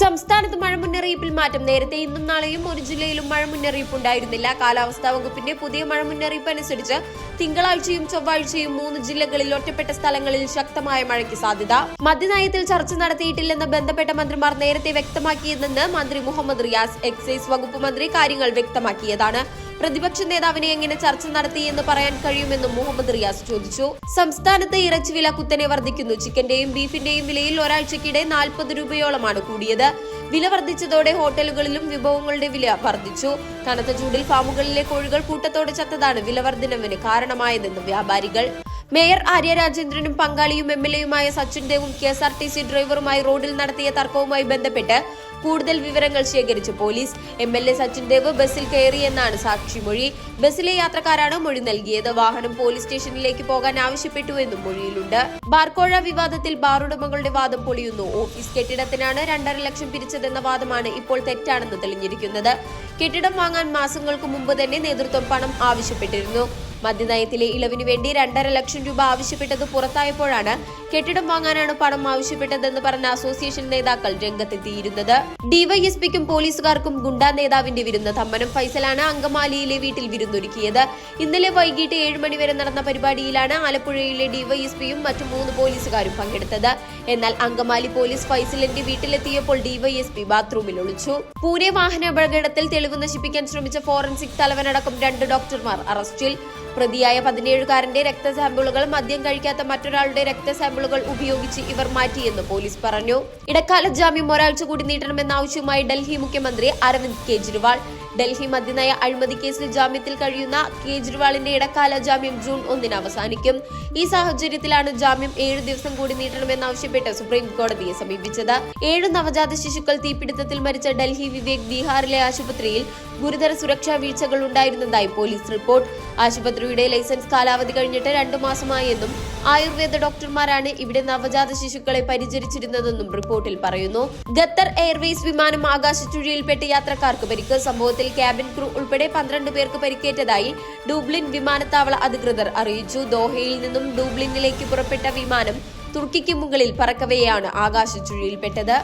സംസ്ഥാനത്ത് മഴ മുന്നറിയിപ്പിൽ മാറ്റം. നേരത്തെ ഇന്നും നാളെയും ഒരു ജില്ലയിലും മഴ മുന്നറിയിപ്പ് ഉണ്ടായിരുന്നില്ല കാലാവസ്ഥാ വകുപ്പിന്റെ പുതിയ മഴ മുന്നറിയിപ്പ് അനുസരിച്ച് തിങ്കളാഴ്ചയും ചൊവ്വാഴ്ചയും മൂന്ന് ജില്ലകളിൽ ഒറ്റപ്പെട്ട സ്ഥലങ്ങളിൽ ശക്തമായ മഴയ്ക്ക് സാധ്യത. മദ്യനയത്തിൽ ചർച്ച നടത്തിയിട്ടില്ലെന്ന് ബന്ധപ്പെട്ട മന്ത്രിമാർ നേരത്തെ വ്യക്തമാക്കിയതെന്ന് മന്ത്രി മുഹമ്മദ് റിയാസ് എക്സൈസ് വകുപ്പ് മന്ത്രി കാര്യങ്ങൾ വ്യക്തമാക്കിയതാണ്. പ്രതിപക്ഷ നേതാവിനെ എങ്ങനെ ചർച്ച നടത്തി എന്ന് പറയാൻ കഴിയുമെന്നും മുഹമ്മദ് റിയാസ് ചോദിച്ചു. സംസ്ഥാനത്ത് ഇറച്ചി വില കുത്തനെ വർദ്ധിക്കുന്നു. ചിക്കന്റെയും ബീഫിന്റെയും വിലയിൽ ഒരാഴ്ചക്കിടെ നാൽപ്പത് രൂപയോളമാണ് കൂടിയത്. വില വർദ്ധിച്ചതോടെ ഹോട്ടലുകളിലും വിഭവങ്ങളുടെ വില വർദ്ധിച്ചു. കനത്ത ചൂടിൽ ഫാമുകളിലെ കോഴികൾ കൂട്ടത്തോടെ ചത്തതാണ് വില വർധനവിന് കാരണമായതെന്ന് വ്യാപാരികൾ. മേയർ ആര്യ രാജേന്ദ്രനും പങ്കാളിയും എം എൽ എയുമായ Sachin ദേവും K S R T C ഡ്രൈവറുമായി റോഡിൽ നടത്തിയ തർക്കവുമായി ബന്ധപ്പെട്ട് കൂടുതൽ വിവരങ്ങൾ ശേഖരിച്ച. Police M L A Sachin Dev ബസ്സിൽ കയറിയെന്നാണ് സാക്ഷിമൊഴി ബസ്സിലെ യാത്രക്കാരാണ് മൊഴി നൽകിയത്. വാഹനം പോലീസ് സ്റ്റേഷനിലേക്ക് പോകാൻ ആവശ്യപ്പെട്ടുവെന്നും മൊഴിയിലുണ്ട്. ബാർക്കോഴ വിവാദത്തിൽ ബാർ ഉടമകളുടെ വാദം പൊളിയുന്നു. ഓഫീസ് കെട്ടിടത്തിനാണ് രണ്ടര ലക്ഷം പിരിച്ചതെന്ന വാദമാണ് ഇപ്പോൾ തെറ്റാണെന്ന് തെളിഞ്ഞിരിക്കുന്നത്. കെട്ടിടം വാങ്ങാൻ മാസങ്ങൾക്ക് മുമ്പ് തന്നെ നേതൃത്വം പണം ആവശ്യപ്പെട്ടിരുന്നു. മദ്യനയത്തിലെ ഇളവിനു വേണ്ടി രണ്ടര ലക്ഷം രൂപ ആവശ്യപ്പെട്ടത് പുറത്തായപ്പോഴാണ് കെട്ടിടം വാങ്ങാനാണ് പണം ആവശ്യപ്പെട്ടതെന്ന് പറഞ്ഞ അസോസിയേഷൻ നേതാക്കൾ രംഗത്തെത്തിയിരുന്നത്. ഡിവൈഎസ്പിക്കും പോലീസുകാർക്കും ഗുണ്ടാ നേതാവിന്റെ വിരുന്ന് തമ്മനം ഫൈസലാണ് അങ്കമാലിയിലെ വീട്ടിൽ വിരുന്നൊരുക്കിയത്. ഇന്നലെ വൈകിട്ട് ഏഴ് മണിവരെ നടന്ന പരിപാടിയിലാണ് ആലപ്പുഴയിലെ ഡിവൈഎസ്പിയും മറ്റു മൂന്ന് പോലീസുകാരും പങ്കെടുത്തത്. എന്നാൽ അങ്കമാലി പോലീസ് ഫൈസലിന്റെ വീട്ടിലെത്തിയപ്പോൾ ഡിവൈഎസ്പി ബാത്റൂമിൽ ഒളിച്ചു. പൂനെ വാഹന അപകടത്തിൽ തെളിവ് നശിപ്പിക്കാൻ ശ്രമിച്ച ഫോറൻസിക് തലവനടക്കം രണ്ട് ഡോക്ടർമാർ അറസ്റ്റിൽ. പ്രതിയായ പതിനേഴുകാരന്റെ രക്തസാമ്പിളുകൾ മദ്യം കഴിക്കാത്ത മറ്റൊരാളുടെ രക്തസാമ്പിളുകൾ ഉപയോഗിച്ച് ഇവർ മാറ്റിയെന്ന് പോലീസ് പറഞ്ഞു. ഇടക്കാല ജാമ്യം ഒരാഴ്ച കൂടി നീട്ടണമെന്ന ആവശ്യവുമായി ഡൽഹി മുഖ്യമന്ത്രി അരവിന്ദ് കെജ്രിവാൾ. ഡൽഹി മദ്യനയ അഴിമതി കേസിൽ ജാമ്യത്തിൽ കഴിയുന്ന കേജ്രിവാളിന്റെ ഇടക്കാല ജാമ്യം ജൂൺ ഒന്നിന് അവസാനിക്കും. ഈ സാഹചര്യത്തിലാണ് ജാമ്യം ഏഴു ദിവസം കൂടി നീട്ടണമെന്നാവശ്യപ്പെട്ട് സുപ്രീം കോടതിയെ സമീപിച്ചത്. ഏഴ് നവജാത ശിശുക്കൾ തീപിടുത്തത്തിൽ മരിച്ച ഡൽഹി വിവേക് ബീഹാറിലെ ആശുപത്രിയിൽ ഗുരുതര സുരക്ഷാ വീഴ്ചകൾ ഉണ്ടായിരുന്നതായി പോലീസ് റിപ്പോർട്ട്. ആശുപത്രിയുടെ ലൈസൻസ് കാലാവധി കഴിഞ്ഞിട്ട് രണ്ടു മാസമായെന്നും ആയുർവേദ ഡോക്ടർമാരാണ് ഇവിടെ നവജാത ശിശുക്കളെ പരിചരിച്ചിരുന്നതെന്നും റിപ്പോർട്ടിൽ പറയുന്നു. ഖത്തർ എയർവേസ് വിമാനം ആകാശച്ചുഴിയിൽപ്പെട്ട് യാത്രക്കാർക്ക് പരിക്ക്. സംഭവത്തിൽ ക്യാബിൻ ക്രൂ ഉൾപ്പെടെ പന്ത്രണ്ട് പേർക്ക് പരിക്കേറ്റതായി ഡൂബ്ലിൻ വിമാനത്താവള അധികൃതർ അറിയിച്ചു. ദോഹയിൽ നിന്നും ഡൂബ്ലിനിലേക്ക് പുറപ്പെട്ട വിമാനം തുർക്കിക്ക് മുകളിൽ പറക്കവെയാണ് ആകാശച്ചുഴിയിൽപ്പെട്ടത്.